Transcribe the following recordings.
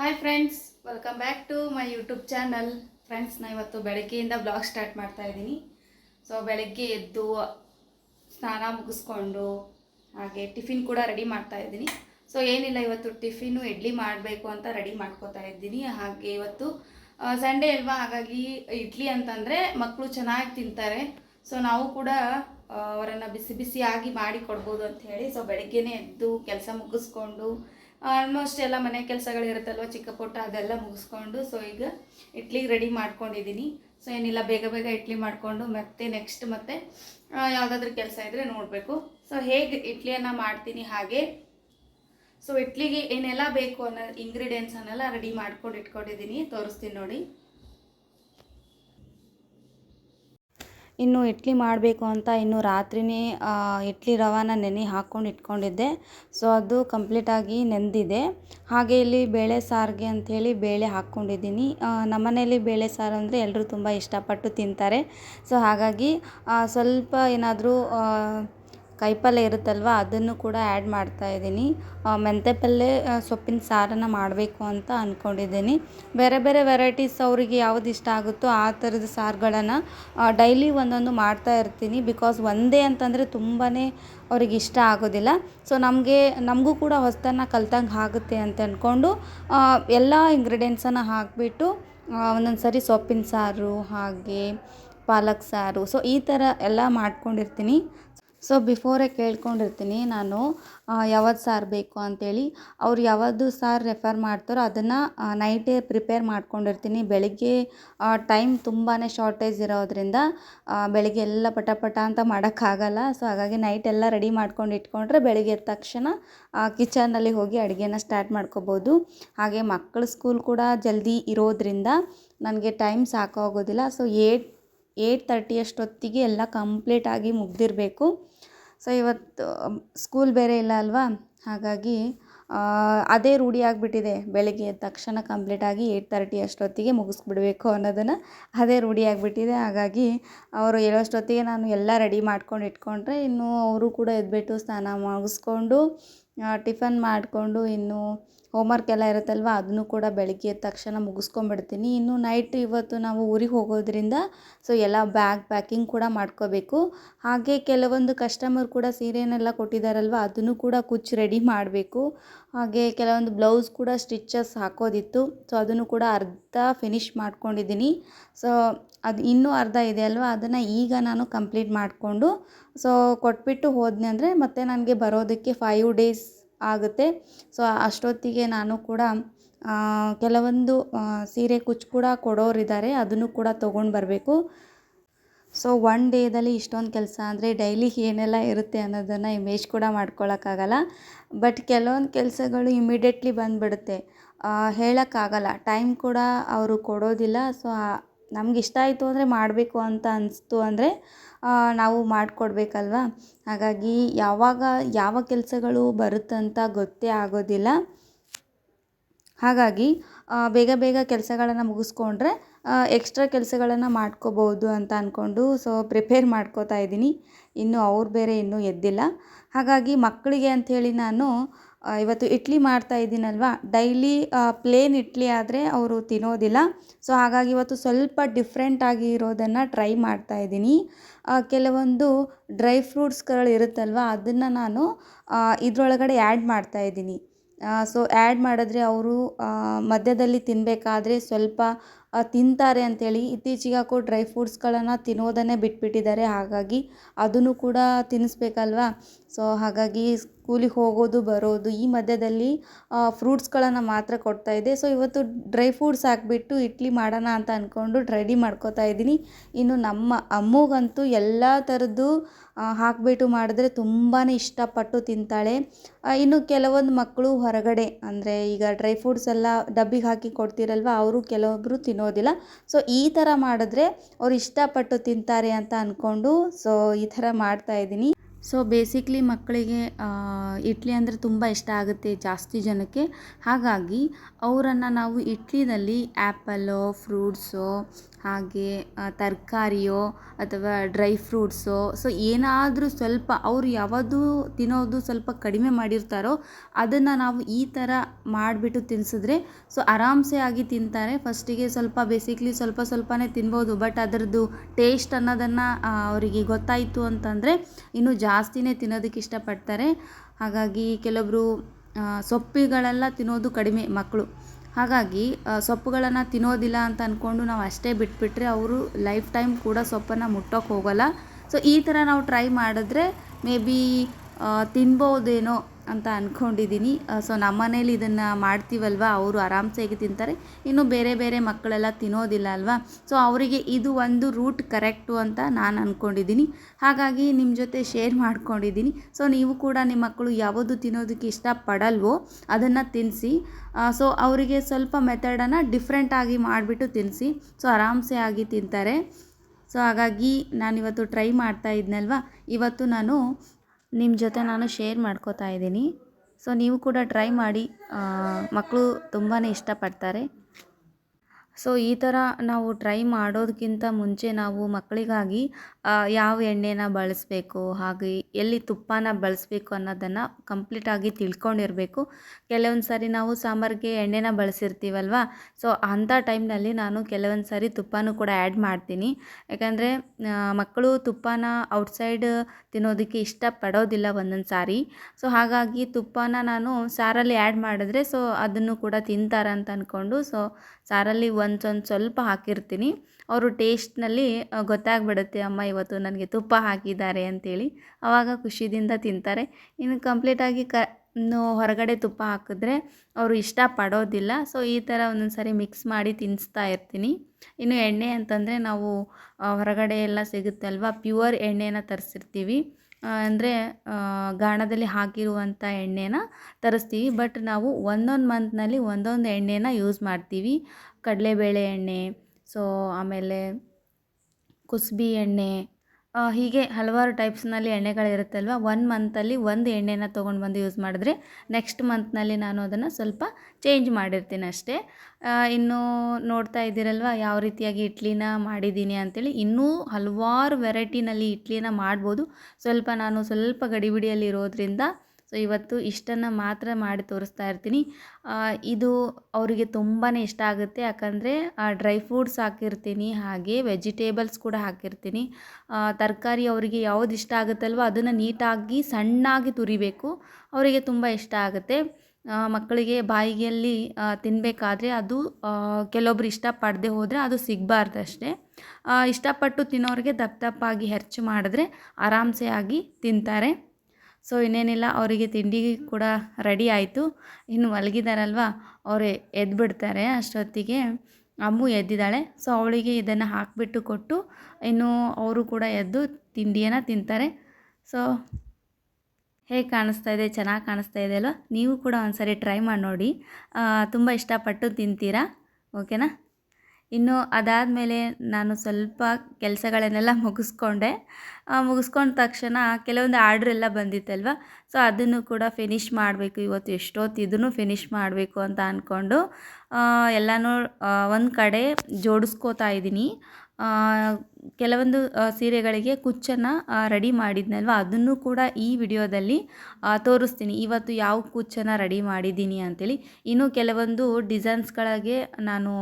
Hi friends welcome back to my YouTube channel friends ನಾ ಇವತ್ತು ಬೆಳಗ್ಗೆಯಿಂದ ಬ್ಲಾಗ್ ಸ್ಟಾರ್ಟ್ ಮಾಡ್ತಾ ಇದ್ದೀನಿ. ಸೊ ಬೆಳಗ್ಗೆ ಎದ್ದು ಸ್ನಾನ ಮುಗಿಸ್ಕೊಂಡು, ಹಾಗೆ ಟಿಫಿನ್ ಕೂಡ ರೆಡಿ ಮಾಡ್ತಾ ಇದ್ದೀನಿ. ಸೊ ಏನಿಲ್ಲ, ಇವತ್ತು ಟಿಫಿನು ಇಡ್ಲಿ ಮಾಡಬೇಕು ಅಂತ ರೆಡಿ ಮಾಡ್ಕೋತಾ ಇದ್ದೀನಿ. ಹಾಗೆ ಇವತ್ತು ಸಂಡೇ ಅಲ್ವಾ? ಹಾಗಾಗಿ ಇಡ್ಲಿ ಅಂತಂದರೆ ಮಕ್ಕಳು ಚೆನ್ನಾಗಿ ತಿಂತಾರೆ. ಸೊ ನಾವು ಕೂಡ ಅವರನ್ನು ಬಿಸಿ ಬಿಸಿಯಾಗಿ ಮಾಡಿ ಕೊಡ್ಬೋದು ಅಂತ ಹೇಳಿ ಸೊ ಬೆಳಗ್ಗೆನೇ ಎದ್ದು ಕೆಲಸ ಮುಗಿಸ್ಕೊಂಡು ಆಲ್ಮೋಸ್ಟ್ ಎಲ್ಲ ಮನೆ ಕೆಲಸಗಳಿರುತ್ತಲ್ವ ಚಿಕ್ಕ ಪುಟ್ಟ ಅದೆಲ್ಲ ಮುಗಿಸ್ಕೊಂಡು ಸೊ ಈಗ ಇಡ್ಲಿಗೆ ರೆಡಿ ಮಾಡ್ಕೊಂಡಿದ್ದೀನಿ ಸೊ ಏನಿಲ್ಲ, ಬೇಗ ಬೇಗ ಇಡ್ಲಿ ಮಾಡಿಕೊಂಡು ಮತ್ತೆ ನೆಕ್ಸ್ಟ್ ಮತ್ತೆ ಯಾವುದಾದ್ರೂ ಕೆಲಸ ಇದ್ದರೆ ನೋಡಬೇಕು. ಸೊ ಹೇಗೆ ಇಡ್ಲಿಯನ್ನು ಮಾಡ್ತೀನಿ ಹಾಗೆ ಸೊ ಇಡ್ಲಿಗೆ ಏನೆಲ್ಲ ಬೇಕು ಅನ್ನೋ ಇಂಗ್ರೀಡಿಯೆಂಟ್ಸನ್ನೆಲ್ಲ ರೆಡಿ ಮಾಡ್ಕೊಂಡು ಇಟ್ಕೊಂಡಿದ್ದೀನಿ ತೋರಿಸ್ತೀನಿ ನೋಡಿ. ಇನ್ನು ಇಡ್ಲಿ ಮಾಡಬೇಕು ಅಂತ ಇನ್ನು ರಾತ್ರಿನೇ ಆ, ಇಡ್ಲಿ ರವಾನ ನೆನೆ ಹಾಕ್ಕೊಂಡು ಇಟ್ಕೊಂಡಿದ್ದೆ. ಸೊ ಅದು ಕಂಪ್ಲೀಟಾಗಿ ನೆಂದಿದೆ. ಹಾಗೆ ಇಲ್ಲಿ ಬೇಳೆ ಸಾರಿಗೆ ಅಂಥೇಳಿ ಬೇಳೆ ಹಾಕ್ಕೊಂಡಿದ್ದೀನಿ. ನಮ್ಮ ನಮ್ಮನೇಲಿ ಬೇಳೆ ಸಾರು ಅಂದರೆ ಎಲ್ಲರೂ ತುಂಬ ಇಷ್ಟಪಟ್ಟು ತಿಂತಾರೆ. ಸೊ ಹಾಗಾಗಿ ಸ್ವಲ್ಪ ಏನಾದರೂ ಕಾಯಿಪಲ್ಯ ಇರುತ್ತಲ್ವ, ಅದನ್ನು ಕೂಡ ಆ್ಯಡ್ ಮಾಡ್ತಾ ಇದ್ದೀನಿ. ಮೆಂತ್ಯ ಪಲ್ಲೆ ಸೊಪ್ಪಿನ ಸಾರನ್ನು ಮಾಡಬೇಕು ಅಂತ ಅಂದ್ಕೊಂಡಿದ್ದೀನಿ ಬೇರೆ ಬೇರೆ ವೆರೈಟೀಸ್ ಅವರಿಗೆ ಯಾವ್ದು ಇಷ್ಟ ಆಗುತ್ತೋ ಆ ಥರದ ಸಾರುಗಳನ್ನು ಡೈಲಿ ಒಂದೊಂದು ಮಾಡ್ತಾ ಇರ್ತೀನಿ. ಬಿಕಾಸ್ ಒಂದೇ ಅಂತಂದರೆ ತುಂಬಾ ಅವ್ರಿಗೆ ಇಷ್ಟ ಆಗೋದಿಲ್ಲ. ಸೊ ನಮಗೆ, ನಮಗೂ ಕೂಡ ಹೊಸ್ತನ್ನು ಕಲ್ತಂಗೆ ಆಗುತ್ತೆ ಅಂತ ಅಂದ್ಕೊಂಡು ಎಲ್ಲ ಇಂಗ್ರೀಡಿಯೆಂಟ್ಸನ್ನು ಹಾಕಿಬಿಟ್ಟು ಒಂದೊಂದು ಸರಿ ಸೊಪ್ಪಿನ ಸಾರು, ಹಾಗೆ ಪಾಲಕ್ ಸಾರು ಸೊ ಈ ಥರ ಎಲ್ಲ ಮಾಡ್ಕೊಂಡಿರ್ತೀನಿ. ಸೊ ಬಿಫೋರೇ ಕೇಳ್ಕೊಂಡಿರ್ತೀನಿ, ನಾನು ಯಾವತ್ತು ಸಾರು ಬೇಕು ಅಂತೇಳಿ, ಅವ್ರು ಯಾವುದು ಸಾರು ರೆಫರ್ ಮಾಡ್ತಾರೋ ಅದನ್ನು ನೈಟೇ ಪ್ರಿಪೇರ್ ಮಾಡ್ಕೊಂಡಿರ್ತೀನಿ. ಬೆಳಿಗ್ಗೆ ಟೈಮ್ ತುಂಬಾ ಶಾರ್ಟೇಜ್ ಇರೋದ್ರಿಂದ ಬೆಳಗ್ಗೆ ಬೆಳಿಗ್ಗೆ ಎಲ್ಲ ಪಟ ಪಟ ಅಂತ ಮಾಡೋಕ್ಕಾಗಲ್ಲ. ಸೊ ಹಾಗಾಗಿ ನೈಟ್ ಎಲ್ಲ ರೆಡಿ ಮಾಡ್ಕೊಂಡು ಇಟ್ಕೊಂಡ್ರೆ ಬೆಳಗ್ಗೆ ಎದ್ದ ತಕ್ಷಣ ಕಿಚನಲ್ಲಿ ಹೋಗಿ ಅಡುಗೆನ ಸ್ಟಾರ್ಟ್ ಮಾಡ್ಕೋಬೋದು. ಹಾಗೆ ಮಕ್ಕಳ ಸ್ಕೂಲ್ ಕೂಡ ಜಲ್ದಿ ಇರೋದ್ರಿಂದ ನನಗೆ ಟೈಮ್ ಸಾಕಾಗೋದಿಲ್ಲ. ಸೊ ಏಟ್ ಏಯ್ಟ್ ತರ್ಟಿ ಅಷ್ಟೊತ್ತಿಗೆ ಎಲ್ಲ ಕಂಪ್ಲೀಟಾಗಿ ಮುಗ್ದಿರಬೇಕು. ಸೊ ಇವತ್ತು ಸ್ಕೂಲ್ ಬೇರೆ ಇಲ್ಲ ಅಲ್ವಾ? ಹಾಗಾಗಿ ಅದೇ ರೂಢಿ ಆಗಿಬಿಟ್ಟಿದೆ. ಬೆಳಗ್ಗೆ ಎದ್ದ ತಕ್ಷಣ ಕಂಪ್ಲೀಟಾಗಿ ಏಯ್ಟ್ ತರ್ಟಿ ಅಷ್ಟೊತ್ತಿಗೆ ಮುಗಿಸ್ಬಿಡ್ಬೇಕು ಅನ್ನೋದನ್ನು ಅದೇ ರೂಢಿ ಆಗಿಬಿಟ್ಟಿದೆ. ಹಾಗಾಗಿ, ಅವರು ಹೇಳೋಷ್ಟೊತ್ತಿಗೆ ನಾನು ಎಲ್ಲ ರೆಡಿ ಮಾಡ್ಕೊಂಡು ಇಟ್ಕೊಂಡ್ರೆ ಇನ್ನು ಅವರು ಕೂಡ ಎದ್ಬಿಟ್ಟು ಸ್ನಾನ ಮುಗಿಸ್ಕೊಂಡು ಟಿಫನ್ ಮಾಡಿಕೊಂಡು ಇನ್ನು ಹೋಮ್ವರ್ಕ್ ಎಲ್ಲ ಇರುತ್ತಲ್ವ? ಅದನ್ನು ಕೂಡ ಬೆಳಗ್ಗೆ ಎದ್ದ ತಕ್ಷಣ ಮುಗಿಸ್ಕೊಂಬಿಡ್ತೀನಿ ಇನ್ನು ನೈಟ್ ಇವತ್ತು ನಾವು ಊರಿಗೆ ಹೋಗೋದ್ರಿಂದ ಸೊ ಎಲ್ಲ ಬ್ಯಾಗ್ ಪ್ಯಾಕಿಂಗ್ ಕೂಡ ಮಾಡ್ಕೋಬೇಕು. ಹಾಗೆ ಕೆಲವೊಂದು ಕಸ್ಟಮರ್ ಕೂಡ ಸೀರೆನೆಲ್ಲ ಕೊಟ್ಟಿದ್ದಾರಲ್ವ? ಅದನ್ನು ಕೂಡ ಕುಚ್ಚು ರೆಡಿ ಮಾಡಬೇಕು. ಹಾಗೆ ಕೆಲವೊಂದು ಬ್ಲೌಸ್ ಕೂಡ ಸ್ಟಿಚಸ್ ಹಾಕೋದಿತ್ತು. ಸೊ ಅದನ್ನು ಕೂಡ ಅರ್ಧ ಫಿನಿಶ್ ಮಾಡ್ಕೊಂಡಿದ್ದೀನಿ. ಸೊ ಅದು ಇನ್ನೂ ಅರ್ಧ ಇದೆ ಅಲ್ವಾ? ಅದನ್ನು ಈಗ ನಾನು ಕಂಪ್ಲೀಟ್ ಮಾಡಿಕೊಂಡು ಸೊ ಕೊಟ್ಬಿಟ್ಟು ಹೋದ್ನೆ ಅಂದರೆ ಮತ್ತೆ ನನಗೆ ಬರೋದಕ್ಕೆ ಫೈವ್ ಡೇಸ್ ಆಗುತ್ತೆ. ಸೊ ಅಷ್ಟೊತ್ತಿಗೆ ನಾನು ಕೂಡ ಕೆಲವೊಂದು ಸೀರೆ ಕುಚ್ಚು ಕೂಡ ಕೊಡೋರಿದ್ದಾರೆ. ಅದನ್ನು ಕೂಡ ತೊಗೊಂಡು ಬರಬೇಕು. ಸೊ ಒನ್ ಡೇದಲ್ಲಿ ಇಷ್ಟೊಂದು ಕೆಲಸ ಅಂದರೆ ಡೈಲಿ ಏನೆಲ್ಲ ಇರುತ್ತೆ ಅನ್ನೋದನ್ನು ಇಮೇಜ್ ಕೂಡ ಮಾಡ್ಕೊಳ್ಳೋಕ್ಕಾಗಲ್ಲ ಬಟ್ ಕೆಲವೊಂದು ಕೆಲಸಗಳು ಇಮಿಡಿಯೇಟ್ಲಿ ಬಂದುಬಿಡುತ್ತೆ. ಹೇಳೋಕ್ಕಾಗಲ್ಲ ಟೈಮ್ ಕೂಡ ಅವರು ಕೊಡೋದಿಲ್ಲ. ಸೊ ನಮ್ಗೆ ಇಷ್ಟ ಆಯಿತು ಅಂದರೆ ಮಾಡಬೇಕು ಅಂತ ಅನಿಸ್ತು ಅಂದರೆ ನಾವು ಮಾಡಿಕೊಡ್ಬೇಕಲ್ವ? ಹಾಗಾಗಿ ಯಾವಾಗ, ಯಾವ ಕೆಲಸಗಳು ಬರುತ್ತಂತ ಗೊತ್ತೇ ಆಗೋದಿಲ್ಲ. ಹಾಗಾಗಿ ಬೇಗ ಬೇಗ ಕೆಲಸಗಳನ್ನು ಮುಗಿಸ್ಕೊಂಡ್ರೆ ಎಕ್ಸ್ಟ್ರಾ ಕೆಲಸಗಳನ್ನು ಮಾಡ್ಕೋಬೋದು ಅಂತ ಅಂದ್ಕೊಂಡು ಸೊ ಪ್ರಿಪೇರ್ ಮಾಡ್ಕೋತಾ ಇದ್ದೀನಿ. ಇನ್ನು ಅವ್ರು ಬೇರೆ ಇನ್ನೂ ಎದ್ದಿಲ್ಲ. ಹಾಗಾಗಿ ಮಕ್ಕಳಿಗೆ ಅಂಥೇಳಿ ನಾನು ಇವತ್ತು ಇಡ್ಲಿ ಮಾಡ್ತಾ ಇದ್ದೀನಲ್ವ? ಡೈಲಿ ಪ್ಲೇನ್ ಇಡ್ಲಿ ಆದರೆ ಅವರು ತಿನ್ನೋದಿಲ್ಲ. ಸೊ ಹಾಗಾಗಿ ಇವತ್ತು ಸ್ವಲ್ಪ ಡಿಫ್ರೆಂಟಾಗಿ ಇರೋದನ್ನು ಟ್ರೈ ಮಾಡ್ತಾ ಇದ್ದೀನಿ. ಕೆಲವೊಂದು ಡ್ರೈ ಫ್ರೂಟ್ಸ್ಗಳು ಇರುತ್ತಲ್ವ, ಅದನ್ನು ನಾನು ಇದರೊಳಗಡೆ ಆ್ಯಡ್ ಮಾಡ್ತಾ ಇದ್ದೀನಿ. ಸೊ ಆ್ಯಡ್ ಮಾಡಿದ್ರೆ ಅವರು ಮಧ್ಯದಲ್ಲಿ ತಿನ್ನಬೇಕಾದ್ರೆ ಸ್ವಲ್ಪ ತಿಂತಾರೆ ಅಂಥೇಳಿ ಇತ್ತೀಚೆಗೆ ಯಾಕೋ ಡ್ರೈ ಫ್ರೂಟ್ಸ್ಗಳನ್ನು ತಿನ್ನೋದನ್ನೇ ಬಿಟ್ಬಿಟ್ಟಿದ್ದಾರೆ. ಹಾಗಾಗಿ ಅದನ್ನು ಕೂಡ ತಿನ್ನಿಸ್ಬೇಕಲ್ವಾ? ಸೊ, ಹಾಗಾಗಿ ಸ್ಕೂಲಿಗೆ ಹೋಗೋದು, ಬರೋದು ಈ ಮಧ್ಯದಲ್ಲಿ ಫ್ರೂಟ್ಸ್ಗಳನ್ನು ಮಾತ್ರ ಕೊಡ್ತಾ ಇದೆ. ಸೊ, ಇವತ್ತು ಡ್ರೈ ಫ್ರೂಟ್ಸ್ ಹಾಕಿಬಿಟ್ಟು ಇಡ್ಲಿ ಮಾಡೋಣ ಅಂತ ಅಂದ್ಕೊಂಡು ರೆಡಿ ಮಾಡ್ಕೋತಾ ಇದ್ದೀನಿ. ಇನ್ನು ನಮ್ಮ ಅಮ್ಮಗಂತೂ ಎಲ್ಲ ಥರದ್ದು ಹಾಕಿಬಿಟ್ಟು ಮಾಡಿದ್ರೆ ತುಂಬಾ ಇಷ್ಟಪಟ್ಟು ತಿಂತಾಳೆ. ಇನ್ನು ಕೆಲವೊಂದು ಮಕ್ಕಳು ಹೊರಗಡೆ, ಅಂದರೆ ಈಗ ಡ್ರೈ ಫ್ರೂಟ್ಸ್ ಎಲ್ಲ ಡಬ್ಬಿಗೆ ಹಾಕಿ ಕೊಡ್ತೀರಲ್ವ, ಅವರು ಕೆಲವೊಬ್ಬರು ತಿನ್ನೋದಿಲ್ಲ. ಸೊ ಈ ಥರ ಮಾಡಿದ್ರೆ ಅವ್ರು ಇಷ್ಟಪಟ್ಟು ತಿಂತಾರೆ ಅಂತ ಅಂದ್ಕೊಂಡು ಸೊ ಈ ಥರ ಮಾಡ್ತಾ ಇದ್ದೀನಿ. ಸೊ ಬೇಸಿಕ್ಲಿ ಮಕ್ಕಳಿಗೆ ಇಡ್ಲಿ ಅಂದರೆ ತುಂಬ ಇಷ್ಟ ಆಗುತ್ತೆ ಜಾಸ್ತಿ ಜನಕ್ಕೆ. ಹಾಗಾಗಿ, ಅವರನ್ನು ನಾವು ಇಡ್ಲಿನಲ್ಲಿ ಆ್ಯಪಲ್ಲು ಫ್ರೂಟ್ಸು ಹಾಗೆ ತರಕಾರಿಯೋ ಅಥವಾ ಡ್ರೈ ಫ್ರೂಟ್ಸೋ, ಸೊ ಏನಾದರೂ ಸ್ವಲ್ಪ ಅವರು ಯಾವುದು ತಿನ್ನೋದು ಸ್ವಲ್ಪ ಕಡಿಮೆ ಮಾಡಿರ್ತಾರೋ ಅದನ್ನು ನಾವು ಈ ಥರ ಮಾಡಿಬಿಟ್ಟು ತಿನ್ಸಿದ್ರೆ, ಸೊ ಆರಾಮ್ಸೆ ಆಗಿ ತಿಂತಾರೆ. ಫಸ್ಟಿಗೆ ಸ್ವಲ್ಪ ಬೇಸಿಕ್ಲಿ ಸ್ವಲ್ಪ ಸ್ವಲ್ಪನೇ ತಿನ್ಬೋದು, ಬಟ್ ಅದರದ್ದು ಟೇಸ್ಟ್ ಅನ್ನೋದನ್ನು ಅವರಿಗೆ ಗೊತ್ತಾಯಿತು ಅಂತಂದರೆ ಇನ್ನೂ ಜಾಸ್ತಿನೇ ತಿನ್ನೋದಕ್ಕೆ ಇಷ್ಟಪಡ್ತಾರೆ. ಹಾಗಾಗಿ ಕೆಲವರು ಸೊಪ್ಪುಗಳೆಲ್ಲ ತಿನ್ನೋದು ಕಡಿಮೆ ಮಕ್ಕಳು. ಹಾಗಾಗಿ ಸೊಪ್ಪುಗಳನ್ನು ತಿನ್ನೋದಿಲ್ಲ ಅಂತ ಅಂದ್ಕೊಂಡು ನಾವು ಅಷ್ಟೇ ಬಿಟ್ಬಿಟ್ರೆ ಅವರು ಲೈಫ್ ಟೈಮ್ ಕೂಡ ಸೊಪ್ಪನ್ನು ಮುಟ್ಟೋಕೆ ಹೋಗೋಲ್ಲ. ಸೊ ಈ ಥರ ನಾವು ಟ್ರೈ ಮಾಡಿದ್ರೆ ಮೇ ಬಿ ತಿನ್ಬೋದೇನೋ ಅಂತ ಅಂದ್ಕೊಂಡಿದ್ದೀನಿ ಸೊ ನಮ್ಮ ಮನೇಲಿ ಇದನ್ನು ಮಾಡ್ತೀವಲ್ವ? ಅವರು ಆರಾಮ್ಸೆ ತಿಂತಾರೆ. ಇನ್ನು ಬೇರೆ ಬೇರೆ ಮಕ್ಕಳೆಲ್ಲ ತಿನ್ನೋದಿಲ್ಲ ಅಲ್ವಾ? ಸೊ ಅವರಿಗೆ ಇದು ಒಂದು ರೂಟ್ ಕರೆಕ್ಟು ಅಂತ ನಾನು ಅಂದ್ಕೊಂಡಿದ್ದೀನಿ ಹಾಗಾಗಿ ನಿಮ್ಮ ಜೊತೆ ಶೇರ್ ಮಾಡ್ಕೊಂಡಿದ್ದೀನಿ ಸೊ ನೀವು ಕೂಡ ನಿಮ್ಮ ಮಕ್ಕಳು ಯಾವುದು ತಿನ್ನೋದಕ್ಕೆ ಇಷ್ಟಪಡಲ್ವೋ ಅದನ್ನು ತಿನ್ನಿಸಿ ಸೊ ಅವರಿಗೆ ಸ್ವಲ್ಪ ಮೆಥಡನ್ನು ಡಿಫ್ರೆಂಟಾಗಿ ಮಾಡಿಬಿಟ್ಟು ತಿನ್ನಿಸಿ ಸೊ ಆರಾಮ್ಸೆ ಆಗಿ ತಿಂತಾರೆ. ಸೊ ಹಾಗಾಗಿ ನಾನಿವತ್ತು ಟ್ರೈ ಮಾಡ್ತಾ ಇದ್ನಲ್ವ? ಇವತ್ತು ನಾನು ನಿಮ್ಮ ಜೊತೆ ನಾನು ಶೇರ್ ಮಾಡ್ಕೋತಾ ಇದ್ದೀನಿ. ಸೊ ನೀವು ಕೂಡ ಟ್ರೈ ಮಾಡಿ ಮಕ್ಕಳು ತುಂಬಾ ಇಷ್ಟಪಡ್ತಾರೆ. ಸೊ ಈ ಥರ ನಾವು ಟ್ರೈ ಮಾಡೋದಕ್ಕಿಂತ ಮುಂಚೆ ನಾವು ಮಕ್ಕಳಿಗಾಗಿ ಯಾವ ಎಣ್ಣೆನ ಬಳಸಬೇಕು, ಹಾಗೆ ಎಲ್ಲಿ ತುಪ್ಪನ ಬಳಸಬೇಕು ಅನ್ನೋದನ್ನು ಕಂಪ್ಲೀಟಾಗಿ ತಿಳ್ಕೊಂಡಿರಬೇಕು. ಕೆಲವೊಂದು ಸಾರಿ ನಾವು ಸಾಂಬಾರಿಗೆ ಎಣ್ಣೆನ ಬಳಸಿರ್ತೀವಲ್ವ? ಸೊ ಅಂಥ ಟೈಮ್ನಲ್ಲಿ ನಾನು ಕೆಲವೊಂದು ಸಾರಿ ತುಪ್ಪನೂ ಕೂಡ ಆ್ಯಡ್ ಮಾಡ್ತೀನಿ. ಯಾಕಂದರೆ ಮಕ್ಕಳು ತುಪ್ಪನ ಔಟ್ಸೈಡ್ ತಿನ್ನೋದಕ್ಕೆ ಇಷ್ಟಪಡೋದಿಲ್ಲ ಒಂದೊಂದು ಸಾರಿ. ಸೊ ಹಾಗಾಗಿ ತುಪ್ಪನ ನಾನು ಸಾರಲ್ಲಿ ಆ್ಯಡ್ ಮಾಡಿದ್ರೆ ಸೊ ಅದನ್ನು ಕೂಡ ತಿಂತಾರೆ ಅಂತ ಅಂದ್ಕೊಂಡು ಸೊ ಸಾರಲ್ಲಿ ಒಂದು ಒಂದು ಸ್ವಲ್ಪ ಹಾಕಿರ್ತೀನಿ. ಅವರು ಟೇಸ್ಟ್ನಲ್ಲಿ ಗೊತ್ತಾಗ್ಬಿಡುತ್ತೆ, ಅಮ್ಮ, ಇವತ್ತು ನನಗೆ ತುಪ್ಪ ಹಾಕಿದ್ದಾರೆ ಅಂತೇಳಿ. ಆವಾಗ ಖುಷಿಯಿಂದ ತಿಂತಾರೆ. ಇನ್ನು ಕಂಪ್ಲೀಟಾಗಿ ಕ ಹೊರಗಡೆ ತುಪ್ಪ ಹಾಕಿದ್ರೆ ಅವರು ಇಷ್ಟಪಡೋದಿಲ್ಲ. ಸೊ, ಈ ಥರ ಒಂದೊಂದು ಸಾರಿ ಮಿಕ್ಸ್ ಮಾಡಿ ತಿನ್ನಿಸ್ತಾ ಇರ್ತೀನಿ. ಇನ್ನು ಎಣ್ಣೆ ಅಂತಂದರೆ ನಾವು ಹೊರಗಡೆ ಎಲ್ಲ ಸಿಗುತ್ತೆ ಅಲ್ವಾ ಪ್ಯೂರ್ ಎಣ್ಣೆನ ತರಿಸಿರ್ತೀವಿ. ಅಂದರೆ ಗಾಣದಲ್ಲಿ ಹಾಕಿರುವಂಥ ಎಣ್ಣೆನ ತರಿಸ್ತೀವಿ. ಬಟ್ ನಾವು ಒಂದೊಂದು ಮಂತ್ನಲ್ಲಿ ಒಂದೊಂದು ಎಣ್ಣೆನ ಯೂಸ್ ಮಾಡ್ತೀವಿ. ಕಡಲೆಬೇಳೆ ಎಣ್ಣೆ ಸೊ ಆಮೇಲೆ ಕುಸುಬಿ ಎಣ್ಣೆ ಹೀಗೆ ಹಲವಾರು ಟೈಪ್ಸ್ನಲ್ಲಿ ಎಣ್ಣೆಗಳಿರುತ್ತಲ್ವ? ಒನ್ ಮಂತಲ್ಲಿ ಒಂದು ಎಣ್ಣೆನ ತೊಗೊಂಡು ಬಂದು ಯೂಸ್ ಮಾಡಿದ್ರೆ ನೆಕ್ಸ್ಟ್ ಮಂತ್ನಲ್ಲಿ ನಾನು ಅದನ್ನು ಸ್ವಲ್ಪ ಚೇಂಜ್ ಮಾಡಿರ್ತೀನಿ ಅಷ್ಟೇ. ಇನ್ನೂ ನೋಡ್ತಾ ಇದ್ದೀರಲ್ವ, ಯಾವ ರೀತಿಯಾಗಿ ಇಡ್ಲಿನ ಮಾಡಿದ್ದೀನಿ ಅಂತೇಳಿ. ಇನ್ನೂ ಹಲವಾರು ವೆರೈಟಿನಲ್ಲಿ ಇಡ್ಲಿನ ಮಾಡ್ಬೋದು. ಸ್ವಲ್ಪ ನಾನು ಸ್ವಲ್ಪ ಗಡಿಬಿಡಿಯಲ್ಲಿ ಇರೋದ್ರಿಂದ ಸೊ ಇವತ್ತು ಇಷ್ಟನ್ನು ಮಾತ್ರ ಮಾಡಿ ತೋರಿಸ್ತಾ ಇರ್ತೀನಿ. ಇದು ಅವರಿಗೆ ತುಂಬಾ ಇಷ್ಟ ಆಗುತ್ತೆ. ಯಾಕಂದರೆ ಡ್ರೈ ಫ್ರೂಟ್ಸ್ ಹಾಕಿರ್ತೀನಿ, ಹಾಗೆ ವೆಜಿಟೇಬಲ್ಸ್ ಕೂಡ ಹಾಕಿರ್ತೀನಿ. ತರಕಾರಿ ಅವರಿಗೆ ಯಾವ್ದು ಇಷ್ಟ ಆಗುತ್ತಲ್ವೋ ಅದನ್ನು ನೀಟಾಗಿ, ಸಣ್ಣಾಗಿ ತುರಿಬೇಕು. ಅವರಿಗೆ ತುಂಬ ಇಷ್ಟ ಆಗುತ್ತೆ. ಮಕ್ಕಳಿಗೆ ಬಾಯಿಗೆಯಲ್ಲಿ ತಿನ್ನಬೇಕಾದ್ರೆ ಅದು ಕೆಲವೊಬ್ರು ಇಷ್ಟಪಡದೆ ಹೋದರೆ ಅದು ಸಿಗಬಾರ್ದು ಅಷ್ಟೇ. ಇಷ್ಟಪಟ್ಟು ತಿನ್ನೋರಿಗೆ ದಪ್ಪ ದಪ್ಪಾಗಿ ಹೆಚ್ಚು ಮಾಡಿದ್ರೆ ಆರಾಮ್ಸೆ ಆಗಿ ತಿಂತಾರೆ. ಸೊ ಇನ್ನೇನಿಲ್ಲ, ಅವರಿಗೆ ತಿಂಡಿ ಕೂಡ ರೆಡಿ ಆಯಿತು. ಇನ್ನು ಮಲಗಿದಾರಲ್ವ, ಅವರು ಎದ್ಬಿಡ್ತಾರೆ ಅಷ್ಟೊತ್ತಿಗೆ. ಅಮ್ಮು ಎದ್ದಿದ್ದಾಳೆ, ಸೊ ಅವಳಿಗೆ ಇದನ್ನು ಹಾಕಿಬಿಟ್ಟು ಕೊಟ್ಟು ಇನ್ನು ಅವರು ಕೂಡ ಎದ್ದು ತಿಂಡಿಯನ್ನು ತಿಂತಾರೆ. ಸೊ ಹೇಗೆ ಕಾಣಿಸ್ತಾ ಇದೆ, ಚೆನ್ನಾಗಿ ಕಾಣಿಸ್ತಾ ಇದೆ ಅಲ್ವ? ನೀವು ಕೂಡ ಒಂದು ಸರಿ ಟ್ರೈ ಮಾಡಿ ನೋಡಿ. ತುಂಬ ಇಷ್ಟಪಟ್ಟು ತಿಂತೀರಾ? ಓಕೆನಾ? ಇನ್ನು ಅದಾದಮೇಲೆ ನಾನು ಸ್ವಲ್ಪ ಕೆಲಸಗಳನ್ನೆಲ್ಲ ಮುಗಿಸ್ಕೊಂಡೆ. ಮುಗಿಸ್ಕೊಂಡ ತಕ್ಷಣ ಕೆಲವೊಂದು ಆರ್ಡ್ರ್ ಎಲ್ಲ ಬಂದಿತ್ತಲ್ವ? ಸೊ, ಅದನ್ನು ಕೂಡ ಫಿನಿಶ್ ಮಾಡಬೇಕು. ಇವತ್ತು ಎಷ್ಟೊತ್ತಿದ್ರೂ ಫಿನಿಶ್ ಮಾಡಬೇಕು ಅಂತ ಅಂದ್ಕೊಂಡು ಎಲ್ಲನೂ ಒಂದು ಕಡೆ ಜೋಡಿಸ್ಕೋತಾ ಇದ್ದೀನಿ. ಕೆಲವೊಂದು ಸೀರೆಗಳಿಗೆ ಕುಚ್ಚನ್ನು ರೆಡಿ ಮಾಡಿದ್ನಲ್ವ? ಅದನ್ನು ಕೂಡ ಈ ವಿಡಿಯೋದಲ್ಲಿ ತೋರಿಸ್ತೀನಿ. ಇವತ್ತು ಯಾವ ಕುಚ್ಚನ್ನು ರೆಡಿ ಮಾಡಿದ್ದೀನಿ ಅಂತೇಳಿ. ಇನ್ನು ಕೆಲವೊಂದು ಡಿಸೈನ್ಸ್ಗಳಿಗೆ ನಾನು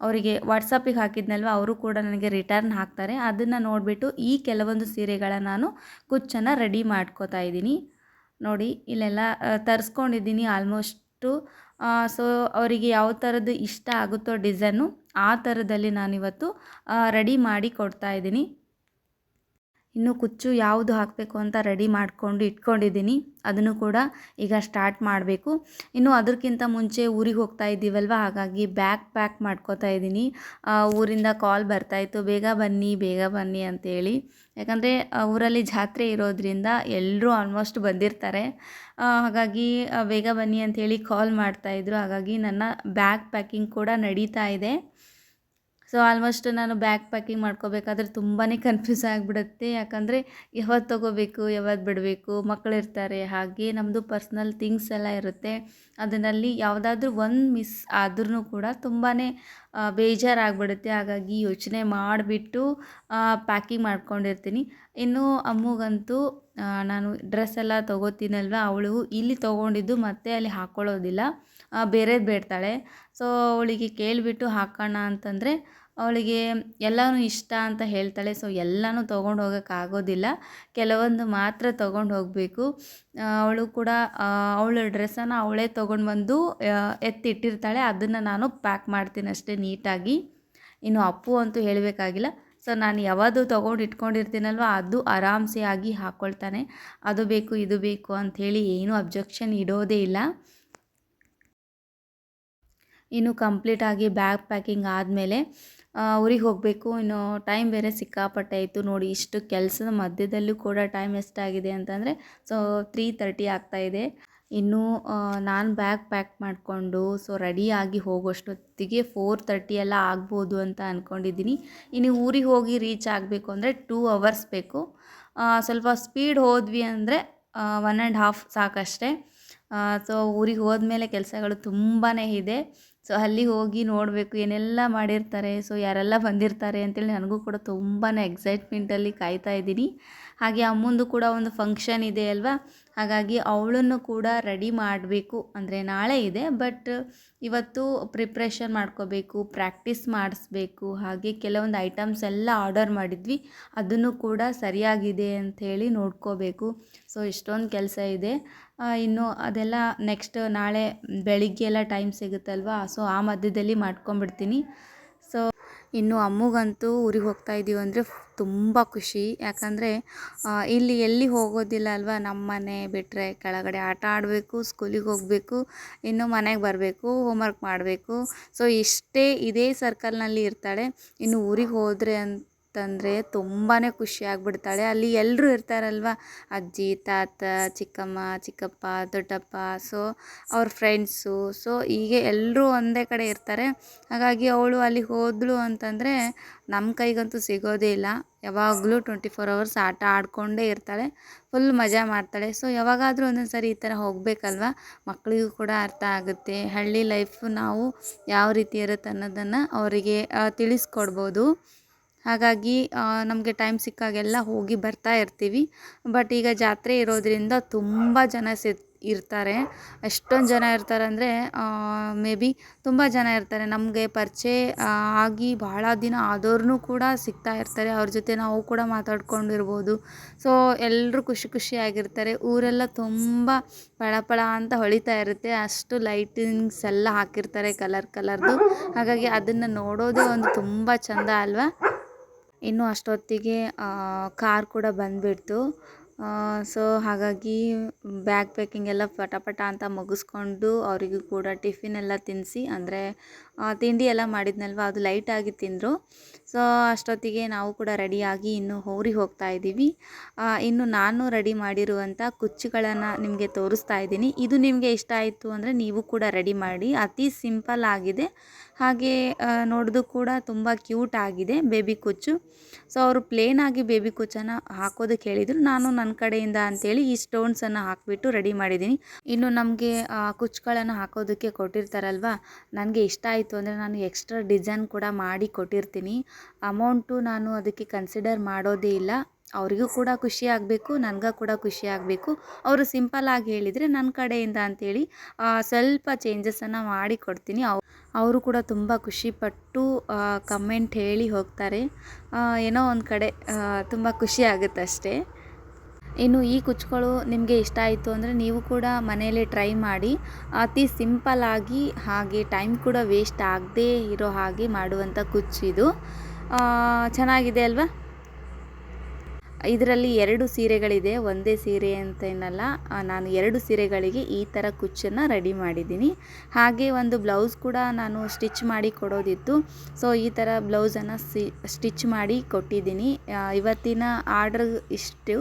ಅವರಿಗೆ ವಾಟ್ಸಪ್ಪಿಗೆ ಹಾಕಿದ್ನಲ್ವ? ಅವರು ಕೂಡ ನನಗೆ ರಿಟರ್ನ್ ಹಾಕ್ತಾರೆ. ಅದನ್ನು ನೋಡಿಬಿಟ್ಟು ಈ ಕೆಲವೊಂದು ಸೀರೆಗಳ ನಾನು ಕುಚ್ಚನ್ನು ರೆಡಿ ಮಾಡ್ಕೋತಾ ಇದ್ದೀನಿ. ನೋಡಿ, ಇಲ್ಲೆಲ್ಲ ತರಿಸ್ಕೊಂಡಿದ್ದೀನಿ ಆಲ್ಮೋಸ್ಟು. ಸೊ, ಅವರಿಗೆ ಯಾವ ಥರದ್ದು ಇಷ್ಟ ಆಗುತ್ತೋ ಡಿಸೈನು ಆ ಥರದಲ್ಲಿ ನಾನಿವತ್ತು ರೆಡಿ ಮಾಡಿ ಕೊಡ್ತಾ ಇದ್ದೀನಿ. ಇನ್ನು ಕುಚ್ಚು ಯಾವುದು ಹಾಕಬೇಕು ಅಂತ ರೆಡಿ ಮಾಡಿಕೊಂಡು ಇಟ್ಕೊಂಡಿದ್ದೀನಿ. ಅದನ್ನು ಕೂಡ ಈಗ ಸ್ಟಾರ್ಟ್ ಮಾಡಬೇಕು. ಇನ್ನು ಅದಕ್ಕಿಂತ ಮುಂಚೆ ಊರಿಗೆ ಹೋಗ್ತಾ ಇದ್ದೀವಲ್ವ? ಹಾಗಾಗಿ ಬ್ಯಾಗ್ ಪ್ಯಾಕ್ ಮಾಡ್ಕೋತಾ ಇದ್ದೀನಿ. ಊರಿಂದ ಕಾಲ್ ಬರ್ತಾಯಿತ್ತು ಬೇಗ ಬನ್ನಿ ಬೇಗ ಬನ್ನಿ ಅಂತೇಳಿ. ಯಾಕಂದರೆ ಊರಲ್ಲಿ ಜಾತ್ರೆ ಇರೋದ್ರಿಂದ ಎಲ್ಲರೂ ಆಲ್ಮೋಸ್ಟ್ ಬಂದಿರ್ತಾರೆ. ಹಾಗಾಗಿ ಬೇಗ ಬನ್ನಿ ಅಂಥೇಳಿ ಕಾಲ್ ಮಾಡ್ತಾಯಿದ್ರು ಹಾಗಾಗಿ ನನ್ನ ಬ್ಯಾಗ್ ಪ್ಯಾಕಿಂಗ್ ಕೂಡ ನಡೀತಾ ಇದೆ. ಸೊ ಆಲ್ಮೋಸ್ಟ್ ನಾನು ಬ್ಯಾಗ್ ಪ್ಯಾಕಿಂಗ್ ಮಾಡ್ಕೋಬೇಕಾದ್ರೆ ತುಂಬಾ ಕನ್ಫ್ಯೂಸ್ ಆಗಿಬಿಡುತ್ತೆ. ಯಾಕಂದರೆ ಯಾವತ್ತು ತೊಗೋಬೇಕು ಯಾವತ್ತು ಬಿಡಬೇಕು ಮಕ್ಕಳಿರ್ತಾರೆ ಹಾಗೆ ನಮ್ಮದು ಪರ್ಸ್ನಲ್ ಥಿಂಗ್ಸ್ ಎಲ್ಲ ಇರುತ್ತೆ. ಅದರಲ್ಲಿ ಯಾವುದಾದ್ರೂ ಒಂದು ಮಿಸ್ ಆದ್ರೂ ಕೂಡ ತುಂಬಾ ಬೇಜಾರಾಗ್ಬಿಡುತ್ತೆ. ಹಾಗಾಗಿ ಯೋಚನೆ ಮಾಡಿಬಿಟ್ಟು ಪ್ಯಾಕಿಂಗ್ ಮಾಡ್ಕೊಂಡಿರ್ತೀನಿ. ಇನ್ನು ಅಮ್ಮಗಂತೂ ನಾನು ಡ್ರೆಸ್ ಎಲ್ಲ ತೊಗೋತೀನಲ್ವ, ಅವಳು ಇಲ್ಲಿ ತೊಗೊಂಡಿದ್ದು ಮತ್ತೆ ಅಲ್ಲಿ ಹಾಕ್ಕೊಳ್ಳೋದಿಲ್ಲ ಬೇರೆದು ಬೇಡ್ತಾಳೆ. ಸೊ ಅವಳಿಗೆ ಕೇಳಿಬಿಟ್ಟು ಹಾಕೋಣ ಅಂತಂದರೆ ಅವಳಿಗೆ ಎಲ್ಲನೂ ಇಷ್ಟ ಅಂತ ಹೇಳ್ತಾಳೆ. ಸೊ ಎಲ್ಲನೂ ತೊಗೊಂಡು ಹೋಗೋಕ್ಕಾಗೋದಿಲ್ಲ ಕೆಲವೊಂದು ಮಾತ್ರ ತೊಗೊಂಡು ಹೋಗಬೇಕು. ಅವಳು ಕೂಡ ಅವಳ ಡ್ರೆಸ್ಸನ್ನು ಅವಳೇ ತೊಗೊಂಡು ಬಂದು ಎತ್ತಿಟ್ಟಿರ್ತಾಳೆ. ಅದನ್ನು ನಾನು ಪ್ಯಾಕ್ ಮಾಡ್ತೀನಿ ಅಷ್ಟೇ ನೀಟಾಗಿ. ಇನ್ನು ಅಪ್ಪು ಅಂತೂ ಹೇಳಬೇಕಾಗಿಲ್ಲ. ಸೊ ನಾನು ಯಾವುದು ತೊಗೊಂಡು ಇಟ್ಕೊಂಡಿರ್ತೀನಲ್ವ, ಅದು ಆರಾಮ್ಸೆ ಆಗಿ ಹಾಕ್ಕೊಳ್ತಾನೆ ಅದು ಬೇಕು, ಇದು ಬೇಕು ಅಂಥೇಳಿ ಏನೂ ಅಬ್ಜೆಕ್ಷನ್ ಇಡೋದೇ ಇಲ್ಲ. ಇನ್ನು ಕಂಪ್ಲೀಟಾಗಿ ಬ್ಯಾಗ್ ಪ್ಯಾಕಿಂಗ್ ಆದಮೇಲೆ ಊರಿಗೆ ಹೋಗಬೇಕು. ಇನ್ನು ಟೈಮ್ ಬೇರೆ ಸಿಕ್ಕಾಪಟ್ಟೆ ಇತ್ತು ನೋಡಿ, ಇಷ್ಟು ಕೆಲಸದ ಮಧ್ಯದಲ್ಲೂ ಕೂಡ ಟೈಮ್ ಎಷ್ಟಾಗಿದೆ ಅಂತಂದರೆ ಸೊ ತ್ರೀ ತರ್ಟಿ ಆಗ್ತಾಯಿದೆ ಇನ್ನು ನಾನು ಬ್ಯಾಗ್ ಪ್ಯಾಕ್ ಮಾಡಿಕೊಂಡು ಸೊ ರೆಡಿಯಾಗಿ ಹೋಗೋಷ್ಟೊತ್ತಿಗೆ ಫೋರ್ ತರ್ಟಿ ಎಲ್ಲ ಆಗ್ಬೋದು ಅಂತ ಅಂದ್ಕೊಂಡಿದ್ದೀನಿ ಇನ್ನು ಊರಿಗೆ ಹೋಗಿ ರೀಚ್ ಆಗಬೇಕು ಅಂದರೆ ಟೂ ಅವರ್ಸ್ ಬೇಕು. ಸ್ವಲ್ಪ ಸ್ಪೀಡ್ ಹೋದ್ವಿ ಅಂದರೆ ಒನ್ ಆ್ಯಂಡ್ ಹಾಫ್ ಸಾಕಷ್ಟೇ. ಸೊ ಊರಿಗೆ ಹೋದ್ಮೇಲೆ ಕೆಲಸಗಳು ತುಂಬಾ ಇದೆ. ಸೊ ಅಲ್ಲಿ ಹೋಗಿ ನೋಡಬೇಕು ಏನೆಲ್ಲ ಮಾಡಿರ್ತಾರೆ. ಸೊ ಯಾರೆಲ್ಲ ಬಂದಿರ್ತಾರೆ ಅಂತೇಳಿ ನನಗೂ ಕೂಡ ತುಂಬಾ ಎಕ್ಸೈಟ್ಮೆಂಟಲ್ಲಿ ಕಾಯ್ತಾ ಇದ್ದೀನಿ. ಹಾಗೆ ಅಮ್ಮಂದು ಕೂಡ ಒಂದು ಫಂಕ್ಷನ್ ಇದೆ ಅಲ್ವಾ? ಹಾಗಾಗಿ ಅವಳನ್ನು ಕೂಡ ರೆಡಿ ಮಾಡಬೇಕು ಅಂದರೆ ನಾಳೆ ಇದೆ ಬಟ್ ಇವತ್ತು ಪ್ರಿಪ್ರೇಷನ್ ಮಾಡ್ಕೋಬೇಕು ಪ್ರಾಕ್ಟೀಸ್ ಮಾಡಿಸ್ಬೇಕು, ಹಾಗೆ ಕೆಲವೊಂದು ಐಟಮ್ಸ್ ಎಲ್ಲ ಆರ್ಡರ್ ಮಾಡಿದ್ವಿ, ಅದನ್ನು ಕೂಡ ಸರಿಯಾಗಿದೆ ಅಂಥೇಳಿ ನೋಡ್ಕೋಬೇಕು. ಸೊ ಇಷ್ಟೊಂದು ಕೆಲಸ ಇದೆ. ಇನ್ನು ಅದೆಲ್ಲ ನೆಕ್ಸ್ಟ್ ನಾಳೆ ಬೆಳಿಗ್ಗೆ ಎಲ್ಲ ಟೈಮ್ ಸಿಗುತ್ತಲ್ವಾ? ಸೊ ಆ ಮಧ್ಯದಲ್ಲಿ ಮಾಡ್ಕೊಂಬಿಡ್ತೀನಿ ಇನ್ನು ಅಮ್ಮಗಂತೂ ಊರಿಗೆ ಹೋಗ್ತಾ ಇದ್ದೀವಿ ಅಂದರೆ ತುಂಬ ಖುಷಿ. ಯಾಕಂದರೆ ಇಲ್ಲಿ ಎಲ್ಲಿ ಹೋಗೋದಿಲ್ಲ ಅಲ್ವಾ, ನಮ್ಮ ಮನೆ ಬಿಟ್ಟರೆ ಕೆಳಗಡೆ ಆಟ ಆಡಬೇಕು ಸ್ಕೂಲಿಗೆ ಹೋಗಬೇಕು, ಇನ್ನು ಮನೆಗೆ ಬರಬೇಕು ಹೋಮ್ವರ್ಕ್ ಮಾಡಬೇಕು. ಸೊ ಇಷ್ಟೇ ಇದೇ ಸರ್ಕಲ್ನಲ್ಲಿ ಇರ್ತಾಳೆ. ಇನ್ನು ಊರಿಗೆ ಹೋದರೆ ಅಂತಂದರೆ ತುಂಬಾ ಖುಷಿ ಆಗಿಬಿಡ್ತಾಳೆ. ಅಲ್ಲಿ ಎಲ್ಲರೂ ಇರ್ತಾರಲ್ವ? ಅಜ್ಜಿ, ತಾತ, ಚಿಕ್ಕಮ್ಮ, ಚಿಕ್ಕಪ್ಪ, ದೊಡ್ಡಪ್ಪ. ಸೊ ಅವ್ರ ಫ್ರೆಂಡ್ಸು ಸೊ ಹೀಗೆ ಎಲ್ಲರೂ ಒಂದೇ ಕಡೆ ಇರ್ತಾರೆ. ಹಾಗಾಗಿ ಅವಳು ಅಲ್ಲಿ ಹೋದಳು ಅಂತಂದರೆ ನಮ್ಮ ಕೈಗಂತೂ ಸಿಗೋದೇ ಇಲ್ಲ. ಯಾವಾಗಲೂ ಟ್ವೆಂಟಿ ಫೋರ್ ಅವರ್ಸ್ ಆಟ ಆಡಿಕೊಂಡೇ ಇರ್ತಾಳೆ. ಫುಲ್ ಮಜಾ ಮಾಡ್ತಾಳೆ. ಸೊ ಯಾವಾಗಾದರೂ ಒಂದೊಂದು ಸರಿ ಈ ಥರ ಹೋಗಬೇಕಲ್ವ? ಮಕ್ಕಳಿಗೂ ಕೂಡ ಅರ್ಥ ಆಗುತ್ತೆ. ಹಳ್ಳಿ ಲೈಫು ನಾವು ಯಾವ ರೀತಿ ಇರುತ್ತೆ ಅನ್ನೋದನ್ನು ಅವರಿಗೆ ತಿಳಿಸ್ಕೊಡ್ಬೋದು. ಹಾಗಾಗಿ ನಮಗೆ ಟೈಮ್ ಸಿಕ್ಕಾಗೆಲ್ಲ ಹೋಗಿ ಬರ್ತಾ ಇರ್ತೀವಿ. ಬಟ್ ಈಗ ಜಾತ್ರೆ ಇರೋದರಿಂದ ತುಂಬ ಜನ ಸೇರ್ ಇರ್ತಾರೆ. ಎಷ್ಟೊಂದು ಜನ ಇರ್ತಾರೆ ಅಂದರೆ ಮೇ ಬಿ ತುಂಬ ಜನ ಇರ್ತಾರೆ. ನಮಗೆ ಪರಿಚಯ ಆಗಿ ಭಾಳ ದಿನ ಆದವ್ರೂ ಕೂಡ ಸಿಗ್ತಾ ಇರ್ತಾರೆ. ಅವ್ರ ಜೊತೆ ನಾವು ಕೂಡ ಮಾತಾಡ್ಕೊಂಡಿರ್ಬೋದು. ಸೊ ಎಲ್ಲರೂ ಖುಷಿ ಖುಷಿಯಾಗಿರ್ತಾರೆ. ಊರೆಲ್ಲ ತುಂಬ ಪಳಪಳ ಪಳ ಅಂತ ಹೊಳಿತಾ ಇರುತ್ತೆ. ಅಷ್ಟು ಲೈಟಿಂಗ್ಸ್ ಎಲ್ಲ ಹಾಕಿರ್ತಾರೆ ಕಲರ್ ಕಲರ್ದು ಹಾಗಾಗಿ ಅದನ್ನು ನೋಡೋದೇ ಒಂದು ತುಂಬ ಚಂದ ಅಲ್ವಾ? ಇನ್ನು ಅಷ್ಟೊತ್ತಿಗೆ ಕಾರ್ ಕೂಡ ಬಂದುಬಿಡ್ತು. ಸೊ ಹಾಗಾಗಿ ಬ್ಯಾಗ್ ಪ್ಯಾಕಿಂಗ್ ಎಲ್ಲ ಪಟ ಪಟ ಅಂತ ಮುಗಿಸ್ಕೊಂಡು ಅವರಿಗೂ ಕೂಡ ಟಿಫಿನ್ ಎಲ್ಲ ತಿನ್ನಿಸಿ ಅಂದರೆ ತಿಂಡಿ ಎಲ್ಲ ಮಾಡಿದ್ನಲ್ವ, ಅದು ಲೈಟಾಗಿ ತಿಂದರು. ಸೊ ಅಷ್ಟೊತ್ತಿಗೆ ನಾವು ಕೂಡ ರೆಡಿಯಾಗಿ ಇನ್ನು ಊರಿಗೆ ಹೋಗ್ತಾ ಇದ್ದೀವಿ. ಇನ್ನು ನಾನು ರೆಡಿ ಮಾಡಿರುವಂಥ ಕುಚ್ಚುಗಳನ್ನು ನಿಮಗೆ ತೋರಿಸ್ತಾ ಇದ್ದೀನಿ. ಇದು ನಿಮಗೆ ಇಷ್ಟ ಆಯಿತು ಅಂದರೆ ನೀವು ಕೂಡ ರೆಡಿ ಮಾಡಿ. ಅತಿ ಸಿಂಪಲ್ ಆಗಿದೆ. ಹಾಗೆ ನೋಡೋದು ಕೂಡ ತುಂಬ ಕ್ಯೂಟ್ ಆಗಿದೆ ಬೇಬಿ ಕುಚ್ಚು. ಸೊ ಅವರು ಪ್ಲೇನಾಗಿ ಬೇಬಿ ಕುಚ್ಚನ್ನು ಹಾಕೋದಕ್ಕೆ ಹೇಳಿದರು ನಾನು ನನ್ನ ಕಡೆಯಿಂದ ಅಂತೇಳಿ ಈ ಸ್ಟೋನ್ಸನ್ನು ಹಾಕಿಬಿಟ್ಟು ರೆಡಿ ಮಾಡಿದ್ದೀನಿ. ಇನ್ನು ನಮಗೆ ಕುಚ್ಚುಗಳನ್ನು ಹಾಕೋದಕ್ಕೆ ಕೊಟ್ಟಿರ್ತಾರಲ್ವ, ನನಗೆ ಇಷ್ಟ ಆಯಿತು ಅಂದರೆ ನಾನು ಎಕ್ಸ್ಟ್ರಾ ಡಿಸೈನ್ ಕೂಡ ಮಾಡಿ ಕೊಟ್ಟಿರ್ತೀನಿ. ಅಮೌಂಟು ನಾನು ಅದಕ್ಕೆ ಕನ್ಸಿಡರ್ ಮಾಡೋದೇ ಇಲ್ಲ. ಅವರಿಗೂ ಕೂಡ ಖುಷಿ ಆಗಬೇಕು, ನನಗೂ ಕೂಡ ಖುಷಿ ಆಗಬೇಕು. ಅವರು ಸಿಂಪಲ್ಲಾಗಿ ಹೇಳಿದರೆ ನನ್ನ ಕಡೆಯಿಂದ ಅಂಥೇಳಿ ಸ್ವಲ್ಪ ಚೇಂಜಸನ್ನು ಮಾಡಿ ಕೊಡ್ತೀನಿ. ಅವರು ಕೂಡ ತುಂಬ ಖುಷಿಪಟ್ಟು ಕಮೆಂಟ್ ಹೇಳಿ ಹೋಗ್ತಾರೆ. ಏನೋ ಒಂದು ಕಡೆ ತುಂಬ ಖುಷಿ ಆಗುತ್ತೆ ಅಷ್ಟೇ. ಇನ್ನು ಈ ಕುಚ್ಚುಗಳು ನಿಮಗೆ ಇಷ್ಟ ಆಯಿತು ಅಂದರೆ ನೀವು ಕೂಡ ಮನೆಯಲ್ಲೇ ಟ್ರೈ ಮಾಡಿ, ಅತಿ ಸಿಂಪಲ್ಲಾಗಿ ಹಾಗೆ ಟೈಮ್ ಕೂಡ ವೇಸ್ಟ್ ಆಗದೇ ಇರೋ ಹಾಗೆ ಮಾಡುವಂಥ ಕುಚ್ಚು ಇದು. ಚೆನ್ನಾಗಿದೆ ಅಲ್ವಾ? ಇದರಲ್ಲಿ ಎರಡು ಸೀರೆಗಳಿದೆ, ಒಂದೇ ಸೀರೆ ಅಂತ ಏನಲ್ಲ ನಾನು ಎರಡು ಸೀರೆಗಳಿಗೆ ಈ ಥರ ಕುಚ್ಚನ್ನು ರೆಡಿ ಮಾಡಿದ್ದೀನಿ. ಹಾಗೆ ಒಂದು ಬ್ಲೌಸ್ ಕೂಡ ನಾನು ಸ್ಟಿಚ್ ಮಾಡಿ ಕೊಡೋದಿತ್ತು. ಸೊ ಈ ಥರ ಬ್ಲೌಸನ್ನು ಸಿ ಸ್ಟಿಚ್ ಮಾಡಿ ಕೊಟ್ಟಿದ್ದೀನಿ. ಇವತ್ತಿನ ಆರ್ಡ್ರ್ ಇಷ್ಟು.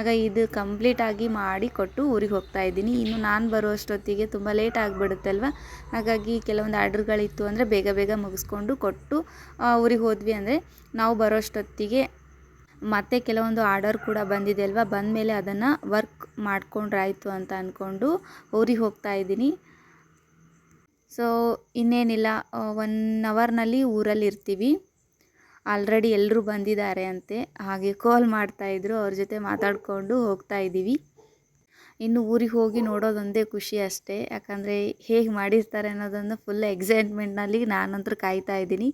ಆಗ ಇದು ಕಂಪ್ಲೀಟಾಗಿ ಮಾಡಿ ಕೊಟ್ಟು ಊರಿಗೆ ಹೋಗ್ತಾ ಇದ್ದೀನಿ. ಇನ್ನು ನಾನು ಬರುವಷ್ಟೊತ್ತಿಗೆ ತುಂಬ ಲೇಟ್ ಆಗಿಬಿಡುತ್ತಲ್ವ? ಹಾಗಾಗಿ ಕೆಲವೊಂದು ಆರ್ಡ್ರ್ಗಳಿತ್ತು ಅಂದರೆ ಬೇಗ ಬೇಗ ಮುಗಿಸ್ಕೊಂಡು ಕೊಟ್ಟು ಊರಿಗೆ ಹೋದ್ವಿ ಅಂದರೆ ನಾವು ಬರೋಷ್ಟೊತ್ತಿಗೆ ಮತ್ತೆ ಕೆಲವೊಂದು ಆರ್ಡರ್ ಕೂಡ ಬಂದಿದೆ ಅಲ್ವಾ? ಬಂದಮೇಲೆ ಅದನ್ನು ವರ್ಕ್ ಮಾಡಿಕೊಂಡ್ರಾಯ್ತು ಅಂತ ಅಂದ್ಕೊಂಡು ಊರಿಗೆ ಹೋಗ್ತಾ ಇದ್ದೀನಿ. ಸೊ ಇನ್ನೇನಿಲ್ಲ ಒನ್ ಅವರ್ನಲ್ಲಿ ಊರಲ್ಲಿ ಇರ್ತೀವಿ. ಆಲ್ರೆಡಿ ಎಲ್ಲರೂ ಬಂದಿದ್ದಾರೆ ಅಂತೆ. ಹಾಗೆ ಕಾಲ್ ಮಾಡ್ತಾಯಿದ್ರು ಅವ್ರ ಜೊತೆ ಮಾತಾಡಿಕೊಂಡು ಹೋಗ್ತಾ ಇದ್ದೀವಿ. ಇನ್ನು ಊರಿಗೆ ಹೋಗಿ ನೋಡೋದೊಂದೇ ಖುಷಿ ಅಷ್ಟೇ. ಯಾಕಂದರೆ ಹೇಗೆ ಮಾಡಿರ್ತಾರೆ ಅನ್ನೋದನ್ನು ಫುಲ್ ಎಕ್ಸೈಟ್ಮೆಂಟ್ನಲ್ಲಿ ನಾನಂತೂ ಕಾಯ್ತಾ ಇದ್ದೀನಿ.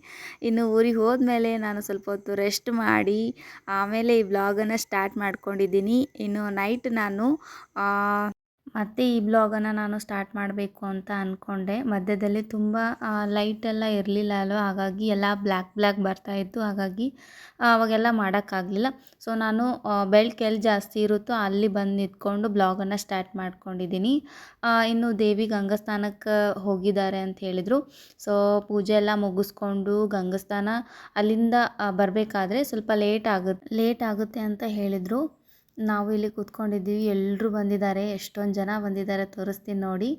ಇನ್ನು ಊರಿಗೆ ಹೋದ್ಮೇಲೆ ನಾನು ಸ್ವಲ್ಪ ಹೊತ್ತು ರೆಸ್ಟ್ ಮಾಡಿ, ಆಮೇಲೆ ಈ ಬ್ಲಾಗನ್ನು ಸ್ಟಾರ್ಟ್ ಮಾಡ್ಕೊಂಡಿದ್ದೀನಿ. ಇನ್ನು ನೈಟ್ ನಾನು ಮತ್ತೆ ಈ ಬ್ಲಾಗನ್ನು ನಾನು ಸ್ಟಾರ್ಟ್ ಮಾಡಬೇಕು ಅಂತ ಅಂದ್ಕೊಂಡೆ ಮಧ್ಯದಲ್ಲಿ ತುಂಬ ಲೈಟೆಲ್ಲ ಇರಲಿಲ್ಲ ಅಲ್ವ? ಹಾಗಾಗಿ ಎಲ್ಲ ಬ್ಲ್ಯಾಕ್ ಬ್ಲ್ಯಾಕ್ ಬರ್ತಾಯಿತ್ತು ಹಾಗಾಗಿ ಅವಾಗೆಲ್ಲ ಮಾಡೋಕ್ಕಾಗಲಿಲ್ಲ. ಸೊ ನಾನು ಬೆಳಕು ಎಲ್ಲಿ ಜಾಸ್ತಿ ಇರುತ್ತೋ ಅಲ್ಲಿ ಬಂದು ನಿಂತ್ಕೊಂಡು ಬ್ಲಾಗನ್ನು ಸ್ಟಾರ್ಟ್ ಮಾಡ್ಕೊಂಡಿದ್ದೀನಿ. ಇನ್ನು ದೇವಿ ಗಂಗಸ್ಥಾನಕ್ಕೆ ಹೋಗಿದ್ದಾರೆ ಅಂತ ಹೇಳಿದರು. ಸೊ ಪೂಜೆ ಎಲ್ಲ ಮುಗಿಸ್ಕೊಂಡು ಗಂಗಸ್ಥಾನ ಅಲ್ಲಿಂದ ಬರಬೇಕಾದ್ರೆ ಸ್ವಲ್ಪ ಲೇಟ್ ಆಗುತ್ತೆ ಲೇಟ್ ಆಗುತ್ತೆ ಅಂತ ಹೇಳಿದರು. ನಾವು ಇಲ್ಲಿ ಕೂತ್ಕೊಂಡಿದ್ದೀವಿ. ಎಲ್ಲರೂ ಬಂದಿದ್ದಾರೆ. ಎಷ್ಟೊಂದು ಜನ ಬಂದಿದ್ದಾರೆ ತೋರಿಸ್ತೀನಿ ನೋಡಿ.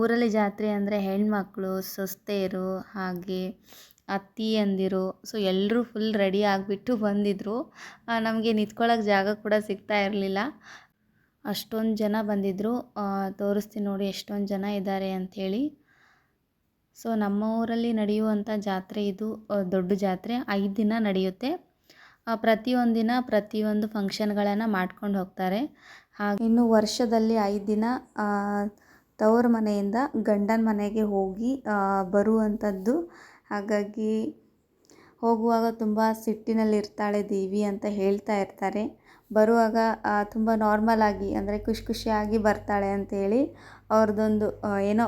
ಊರಲ್ಲಿ ಜಾತ್ರೆ ಅಂದರೆ ಹೆಣ್ಮಕ್ಳು ಸೊಸ್ತೆಯರು ಹಾಗೆ ಅತ್ತಿ ಅಂದಿರು. ಸೊ ಎಲ್ಲರೂ ಫುಲ್ ರೆಡಿ ಆಗಿಬಿಟ್ಟು ಬಂದಿದ್ದರು ನಮಗೆ ನಿಂತ್ಕೊಳ್ಳೋಕೆ ಜಾಗ ಕೂಡ ಸಿಗ್ತಾ ಇರಲಿಲ್ಲ. ಅಷ್ಟೊಂದು ಜನ ಬಂದಿದ್ದರು ತೋರಿಸ್ತೀನಿ ನೋಡಿ ಎಷ್ಟೊಂದು ಜನ ಇದ್ದಾರೆ ಅಂಥೇಳಿ ಸೊ ನಮ್ಮ ಊರಲ್ಲಿ ನಡೆಯುವಂಥ ಜಾತ್ರೆ ಇದು ದೊಡ್ಡ ಜಾತ್ರೆ. ಐದು ದಿನ ನಡೆಯುತ್ತೆ. ಪ್ರತಿಯೊಂದು ದಿನ ಪ್ರತಿಯೊಂದು ಫಂಕ್ಷನ್ಗಳನ್ನು ಮಾಡ್ಕೊಂಡು ಹೋಗ್ತಾರೆ. ಹಾಗೆ ಇನ್ನು ವರ್ಷದಲ್ಲಿ ಐದು ದಿನ ತವ್ರ ಮನೆಯಿಂದ ಗಂಡನ ಮನೆಗೆ ಹೋಗಿ ಬರುವಂಥದ್ದು ಹಾಗಾಗಿ ಹೋಗುವಾಗ ತುಂಬ ಸಿಟ್ಟಿನಲ್ಲಿರ್ತಾಳೆ ದೇವಿ ಅಂತ ಹೇಳ್ತಾ ಇರ್ತಾರೆ. ಬರುವಾಗ ತುಂಬ ನಾರ್ಮಲ್ ಆಗಿ ಅಂದರೆ ಖುಷಿ ಖುಷಿಯಾಗಿ ಬರ್ತಾಳೆ ಅಂತೇಳಿ ಅವ್ರದ್ದೊಂದು ಏನೋ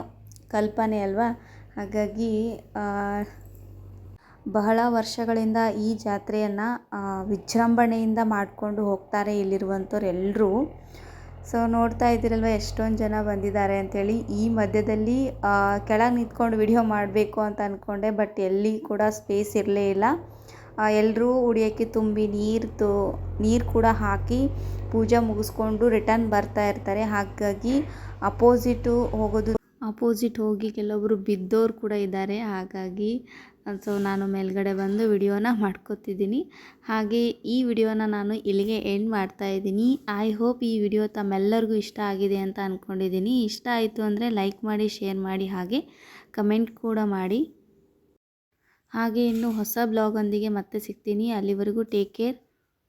ಕಲ್ಪನೆ ಅಲ್ವಾ? ಹಾಗಾಗಿ ಬಹಳ ವರ್ಷಗಳಿಂದ ಈ ಜಾತ್ರೆಯನ್ನು ವಿಜೃಂಭಣೆಯಿಂದ ಮಾಡಿಕೊಂಡು ಹೋಗ್ತಾರೆ ಇಲ್ಲಿರುವಂಥವ್ರು ಎಲ್ಲರೂ ಸೊ ನೋಡ್ತಾ ಇದ್ದೀರಲ್ವ, ಎಷ್ಟೊಂದು ಜನ ಬಂದಿದ್ದಾರೆ ಅಂಥೇಳಿ ಈ ಮಧ್ಯದಲ್ಲಿ ಕೆಳಗೆ ನಿಂತ್ಕೊಂಡು ವಿಡಿಯೋ ಮಾಡಬೇಕು ಅಂತ ಅಂದ್ಕೊಂಡೆ ಬಟ್ ಎಲ್ಲಿ ಕೂಡ ಸ್ಪೇಸ್ ಇರಲೇ ಇಲ್ಲ. ಎಲ್ಲರೂ ಉಡಿಯೋಕ್ಕೆ ತುಂಬಿ ನೀರು ನೀರು ಕೂಡ ಹಾಕಿ ಪೂಜೆ ಮುಗಿಸ್ಕೊಂಡು ರಿಟರ್ನ್ ಬರ್ತಾ ಇರ್ತಾರೆ. ಹಾಗಾಗಿ ಅಪೋಸಿಟು ಹೋಗೋದು ಅಪೋಸಿಟ್ ಹೋಗಿ ಕೆಲವೊಬ್ಬರು ಬಿದ್ದೋರು ಕೂಡ ಇದ್ದಾರೆ. ಹಾಗಾಗಿ ಸೊ ನಾನು ಮೇಲ್ಗಡೆ ಬಂದು ವಿಡಿಯೋನ ಮಾಡ್ಕೊತಿದ್ದೀನಿ. ಹಾಗೆ, ಈ ವಿಡಿಯೋನ ನಾನು ಇಲ್ಲಿಗೆ ಎಂಡ್ ಮಾಡ್ತಾ ಇದ್ದೀನಿ. ಐ ಹೋಪ್ ಈ ವಿಡಿಯೋ ತಮ್ಮೆಲ್ಲರಿಗೂ ಇಷ್ಟ ಆಗಿದೆ ಅಂತ ಅಂದ್ಕೊಂಡಿದ್ದೀನಿ ಇಷ್ಟ ಆಯಿತು ಅಂದರೆ ಲೈಕ್ ಮಾಡಿ ಶೇರ್ ಮಾಡಿ, ಹಾಗೆ ಕಮೆಂಟ್ ಕೂಡ ಮಾಡಿ. ಹಾಗೆ ಇನ್ನು ಹೊಸ ಬ್ಲಾಗೊಂದಿಗೆ ಮತ್ತೆ ಸಿಗ್ತೀನಿ. ಅಲ್ಲಿವರೆಗೂ ಟೇಕ್ ಕೇರ್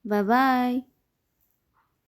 ಬಾಯ್